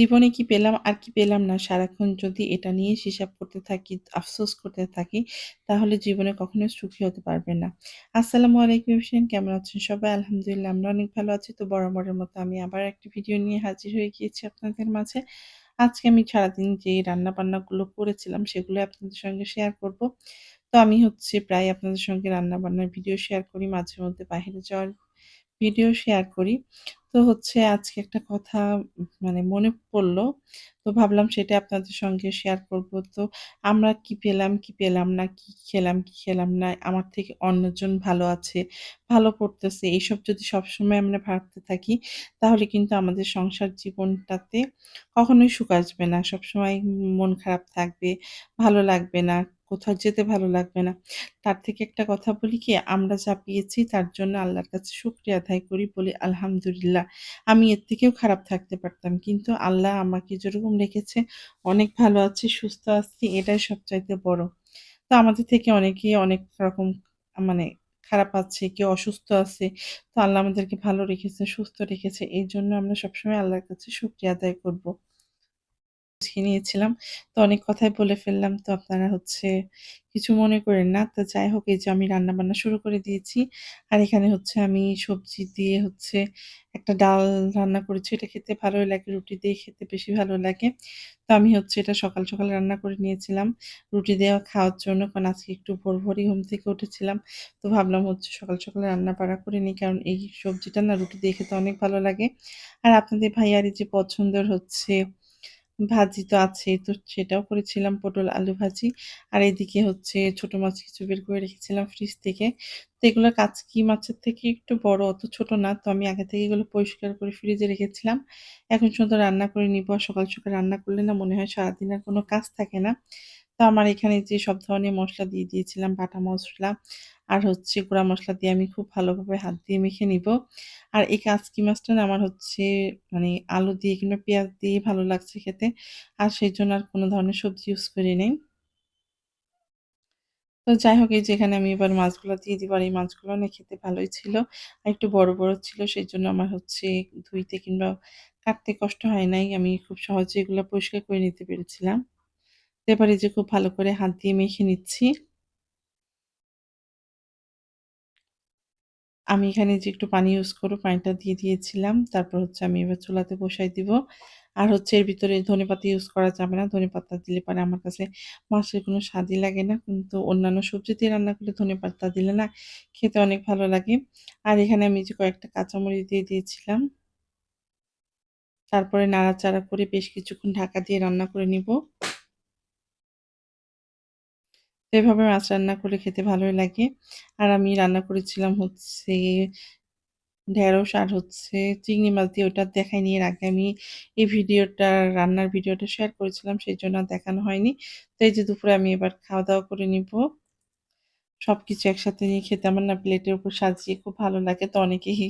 জীবনে কি পেলাম আর কি পেলাম না সারাক্ষণ যদি এটা নিয়ে হিসাব করতে থাকি, আফসোস করতে থাকি, তাহলে জীবনে কখনোই সুখী হতে পারবে না। আসসালামু আলাইকুম এভরিওয়ান কেমন আছেন সবাই? আলহামদুলিল্লাহ আমরা অনেক ভালো আছি। তো বরাবরের মতো আমি আবার একটি ভিডিও নিয়ে হাজির হয়ে গিয়েছি আপনাদের মাঝে। আজকে আমি সারাদিন যে রান্না-বান্নাগুলো করেছিলাম সেগুলো আপনাদের সঙ্গে শেয়ার করব। তো আমি হচ্ছে প্রায় আপনাদের সঙ্গে রান্না-বান্নার ভিডিও শেয়ার করি, মাঝে মধ্যে বাহিরে যাওয়ার ভিডিও শেয়ার করি। তো হচ্ছে আজকে একটা কথা মানে মনে পড়ল তো ভাবলাম সেটা আপনাদের সঙ্গে শেয়ার করব। তো আমরা কি পেলাম, কি পেলাম না, কি খেলাম, কি খেলাম না, আমার থেকে অন্যজন ভালো আছে, ভালো পড়তেছে, এইসব যদি সবসময় আমরা ভাবতে থাকি, তাহলে কিন্তু আমাদের সংসার জীবনটাতে কখনোই সুখ আসবে না। সবসময় মন খারাপ থাকবে, ভালো লাগবে না, কোথাও যেতে ভালো লাগবে না। তার থেকে একটা কথা বলি কি, আমরা যা পেয়েছি তার জন্য আল্লাহর কাছে শুকরিয়া আদায় করি, বলি আলহামদুলিল্লাহ। আমি এর থেকেও খারাপ থাকতে পারতাম। কিন্তু আল্লাহ আমাকে যেরকম রেখেছে অনেক ভালো আছি, সুস্থ আছি এটাই সবচাইতে বড়। তো আমাদের থেকে অনেকেই অনেক রকম মানে খারাপ আছে, কেউ অসুস্থ আছে। তো আল্লাহ আমাদেরকে ভালো রেখেছে, সুস্থ রেখেছে। এই জন্য আমরা সবসময় আল্লাহর কাছে শুকরিয়া আদায় করব। বুঝিয়ে নিয়েছিলাম। তো অনেক কথাই বলে ফেললাম। তো আপনারা হচ্ছে কিছু মনে করেন না। তো যাই হোক এই যে আমি রান্না-বান্না শুরু করে দিয়েছি। আর এখানে হচ্ছে আমি সবজি দিয়ে হচ্ছে একটা ডাল রান্না করেছি। এটা খেতে ভালোই লাগে। রুটি দিয়ে খেতে বেশি ভালো লাগে। তো আমি হচ্ছে এটা সকাল, সকাল রান্না করে নিয়েছিলাম। রুটি দিয়ে খাওয়ার জন্য। কারণ আজকে একটু ভোর, ভোরই ঘুম থেকে উঠেছিলাম। তো ভাবলাম হচ্ছে সকাল, সকাল রান্না-বাড়া করে নিই। কারণ এই সবজিটা না রুটি দিয়ে খেতে অনেক ভালো লাগে। আর আপনাদের ভাইয়ার যে পছন্দের হচ্ছে ভাজি তো আছেই। তো সেটাও করেছিলাম পটল আলু ভাজি। আর এদিকে হচ্ছে ছোট মাছ কিছু বের করে রেখেছিলাম ফ্রিজ থেকে। তো এগুলো কাচকি মাছের থেকে একটু বড়, অত ছোট না। তো আমি আগে থেকে এগুলো পরিষ্কার করে ফ্রিজে রেখেছিলাম। এখন শুধু রান্না করে নিব। সকাল, সকাল রান্না করলে না মনে হয় সারাদিন আর কোনো কাজ থাকে না। তো আমার এখানে যে সব ধরনের মশলা দিয়ে দিয়েছিলাম, বাটা মশলা আর হচ্ছে গুঁড়া মশলা দিয়ে আমি খুব ভালোভাবে হাত দিয়ে মেখে নিব। আর এই কাচকি মাছটা না আমার হচ্ছে মানে আলু দিয়ে কিংবা পেঁয়াজ দিয়ে ভালো লাগছে খেতে। আর সেই জন্য আর কোনো ধরনের সবজি ইউজ করি নেই তো যাই হোক এই যে এখানে আমি এবার মাছগুলো দিয়ে দিব। আর এই মাছগুলো না খেতে ভালোই ছিল। আর একটু বড়, বড় ছিল সেই জন্য আমার হচ্ছে ধুইতে কিংবা কাটতে কষ্ট হয় নাই। আমি খুব সহজে এগুলো পরিষ্কার করে নিতে পেরেছিলাম। এবার যে, খুব ভালো করে হাত দিয়ে মেখে নিচ্ছি। আমি এখানে যে, একটু পানি ইউজ করব, পানিটা দিয়ে দিয়েছিলাম। তারপর হচ্ছে আমি এবার চুলাতে বসাই দিব। আর হচ্ছে এর ভিতরে ধনেপাতা ইউজ করা যাবে না। ধনেপাতা দিলে পরে আমার কাছে মাছের কোনো স্বাদই লাগে না। কিন্তু অন্যান্য সবজি দিয়ে রান্না করলে ধনেপাতা দিলে না, খেতে অনেক ভালো লাগে। আর এখানে আমি যে, কয়েকটা কাঁচামরিচ দিয়ে দিয়েছিলাম। তারপরে নাড়াচাড়া করে বেশ কিছুক্ষণ ঢাকা দিয়ে রান্না করে নিব। এভাবে মাছ রান্না করে খেতে ভালোই লাগে। আর আমি রান্না করেছিলাম হচ্ছে ঢেঁড়স আর হচ্ছে চিংড়ি মাছ দিয়ে, ওটা দেখাইনি এর আগে আমি এই ভিডিওটা, রান্নার ভিডিওটা শেয়ার করেছিলাম সেজন্য আর দেখানো হয়নি। তো এই যে দুপুরে আমি এবার খাওয়া-দাওয়া করে নিব। সব কিছু একসাথে নিয়ে খেতে আমার না প্লেটের উপর সাজিয়ে খুব ভালো লাগে। তো অনেকেই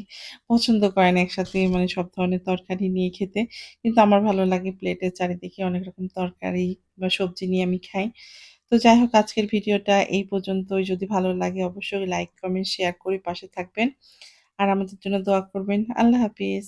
পছন্দ করেন একসাথে মানে সব ধরনের তরকারি নিয়ে খেতে। কিন্তু আমার ভালো লাগে প্লেটের চারিদিকে অনেক রকম তরকারি বা সবজি নিয়ে আমি খাই। তো যাই হোক আজকের ভিডিওটা এই পর্যন্তই। যদি ভালো লাগে অবশ্যই লাইক, কমেন্ট, শেয়ার করে পাশে থাকবেন। আর আমাদের জন্য দোয়া করবেন। আল্লাহ হাফিজ।